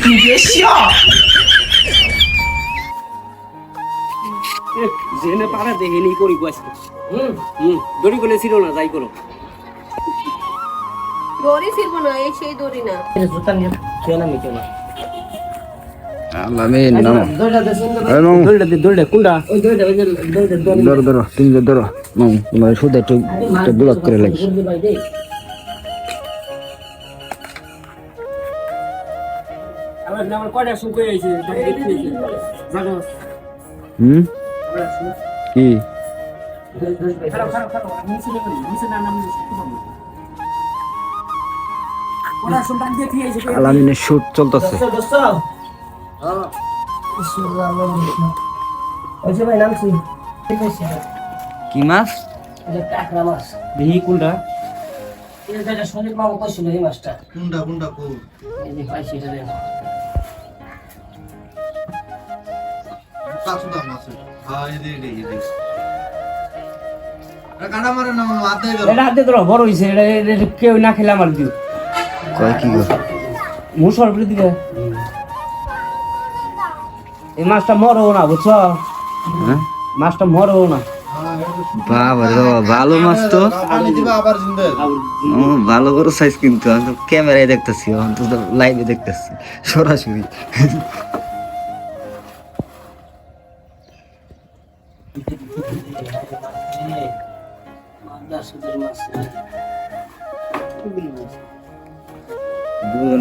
你别笑。 জেনে পারা দেখে নি করি গাছ হুম হুম দড়ি কোলে ছিল না যাই করো দড়ি ছিড়বো না এই সেই দড়ি না জুতা নিয়ে কেন আমি কেন আমিন নাম। ধরো ধরো তুমি ধরো। নাম তোমার একটু একটু ব্লক করে লাগি হুম? কি? আলামিনের শুট চলতেছে। ভাই নামছি ঠিক আছে কি? মাছ? কাঁকড়া মাছ। দেখি কোনটা? সন্দীপ মামা কইছিল এই মাছটা। কোনটা কোনটা কোন এই যে পাইছি এটা দেন। কাছু দাম হ্যাঁ এই দে এই দে এটা মারে না মাথায় গেল এটা হাতে ধরো বড় হইছে এটা এটা কেউ না খেলে আমার দিও। কয় কি গো? মুসর বলে দিকে এই মাছটা মরও না বুঝছ? হ্যাঁ? মাছটা মরও না। হ্যাঁ বাবা ভালো মাছ তো। পানি দিবা আবার জিন্দে। ও ভালো বড় সাইজ কিন্তু আমি ক্যামেরায় দেখতেছি আমি তো লাইভে দেখতেছি সরাসরি। বুঝো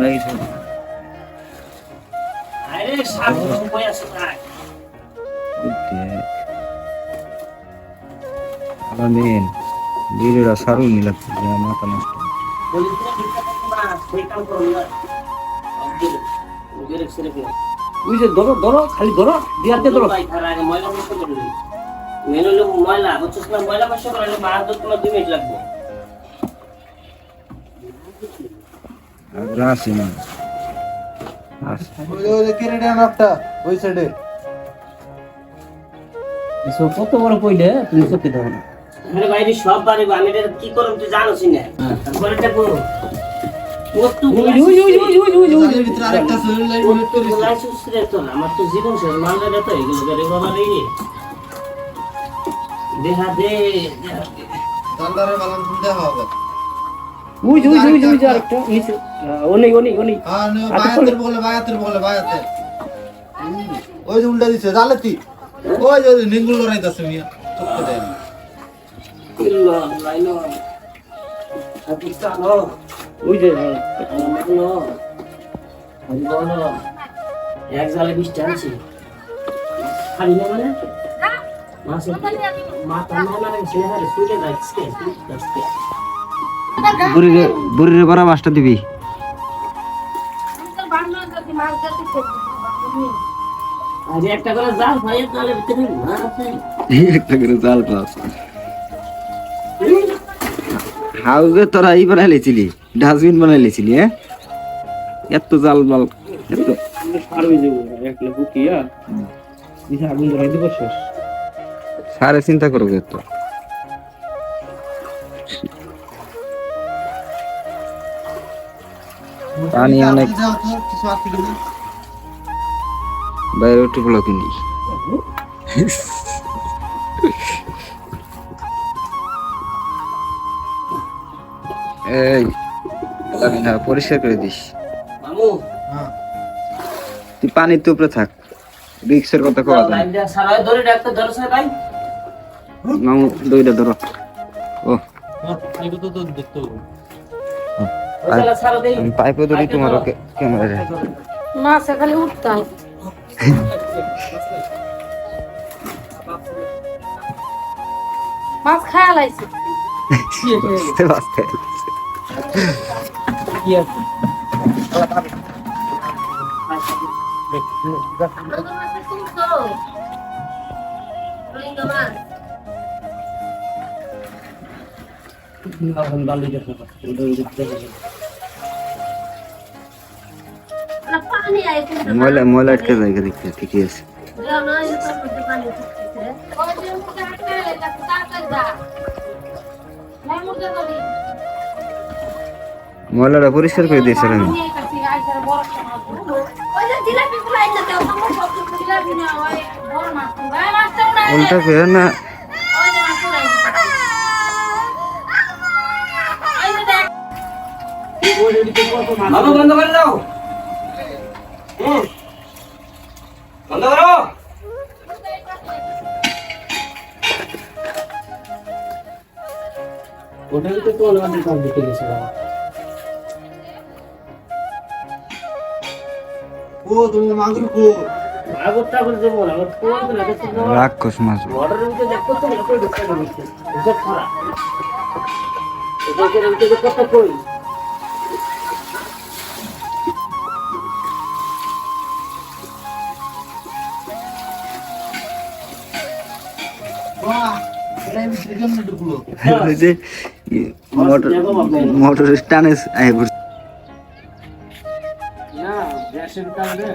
আরে সাপ কই আছে ভাই আলামিন ভিডিওটা সারুন লাগছে মাথা নষ্ট ওই যে ধরো ধরো খালি ধরো দিয়াতে ধরো ময়লা বুঝছিস না ময়লা পাশে করে মাছ ধরতে তোমার দুই মিনিট লাগবে আগ্রহ আছে না ওই সাইডে কত বড় কইলে তুমি চোখে ধরো না আরে বাইরে সব পারিব আমি এটা কি করব তুই জানোস না তারপরে না, আমার তো জীবন শেষ মানলে রে তো এগুলো করে বাবা রে দেহা দে দেহা দে। দালদারে বালান শুনতে হবে উই উই উই উই আরেকটা নিচে ওনি ওনি ওনি হ্যাঁ নে বায়াতের বলে বায়াতের বলে বায়াতে ওই যে উল্টা দিছে জালেতি ওই যে নিঙ্গুল লড়াইতাছে মিয়া চুপকে দেয়। ইল্লা ওই যে মানো এক জালে বিশ টানছি খালি না মানে? মাসে মাথা না মানে ছেলে হারে শুয়ে যাচ্ছে যাচ্ছে। বুড়িরে বুড়িরে বড় মাছটা দিবি। আজ একটা করে জাল ভাইয়ের জালের ভিতরে মাছ আছে? একটা করে জাল পাস। হাউজে তোরা ই বানাই লেছিলি ডাস্টবিন বানাই লেছিলি হ্যাঁ? এত জাল মাল এত। সারে চিন্তা করো তো পানি অনেক তো বাইরে পড়ল কিনি এই না পরিষ্কার করে দিস। মামু। হ্যাঁ। তুই পানির উপরে থাক। রিক্সের কথা কওয়া যায় না। লাইনটা সারাই ধরে ডাক্তার ধরছে ভাই। মামু দইটা ধরো। ও। সারা দেই আমি পাইপে ধরি। তোমার ক্যামেরা মাছ খালি উঠতাম। মাছ খায়া লাইছে। ডালি দেখো ময়লা ময়লা আটকে যায় দেখতে ঠিকই আছে। ময়লাটা পরিষ্কার করে দিয়েছিল আমি। উল্টা ফের না। বন্ধ করে দাও। হুম। বন্ধ করো। তো তো আমাদের কাম দিতে গেছে ও তুমি মাগুর কো রাক্ষস মাছ। কত কই? মোটর টানে আয় পড়ছে। না গ্যাসের কারণে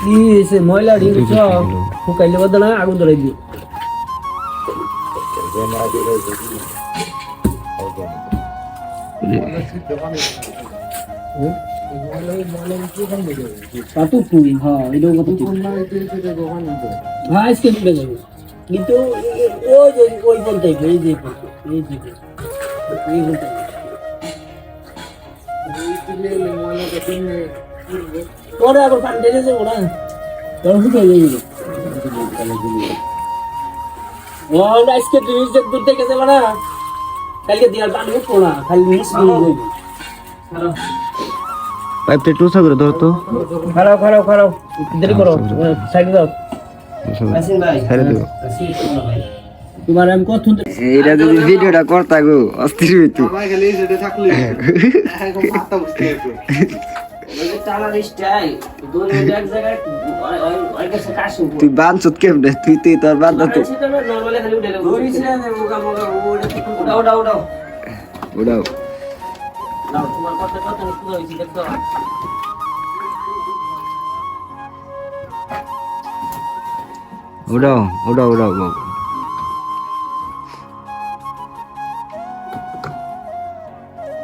কি হয়েছে ময়লা ঢিল সব শুকাইলে বদল আগুন ধরাই দিই পাতু তুই হ্যাঁ এটাও হ্যাঁ আজকে তুলে যাবে। কিন্তু ওই ওই পর্যায়ে এই যে এই যে এই পর্যায়ে। পরে আবার পানি ঢেলে যাব না তখন শুকিয়ে যাবে ও আজকে তুমি যে দূর থেকে যাবে না কালকে দিয়ার পানি উঠবো না খালি মিস দিয়ে যাবে পাইপটা একটু উঁচা করে ধরো তো খারাপ খারাপ খারাপ দেরি করো সাইডে দাও ছেড়ে দেবো তোমার আমি কত এইটা যদি ভিডিওটা করতা গো অস্থির হইতো। বাবা গেলে সেটা থাকলে এখন মাথা বুঝতে হবে কেমনে? তুই তুই তোর খালি উঠে দৌড়িছিলাম মোকা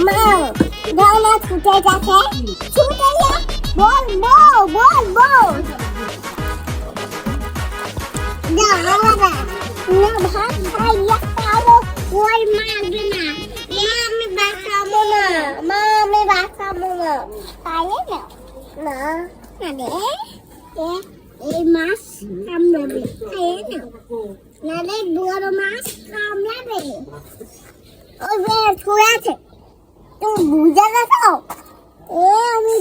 গানা ছুটে যাচ্ছে ছুটে যা বল বল বল বল না আলাদা না ভাত খাইয়া খাব ওই মারবে না এ আমি খাব না মা আমি খাব না তাই না না এ এই মাছ কামড়াবে তাই না নালে বড় মাছ কামড়াবে ওই যে ছুঁয়ে আছে তুমি বুঝে গেছো? এ আমি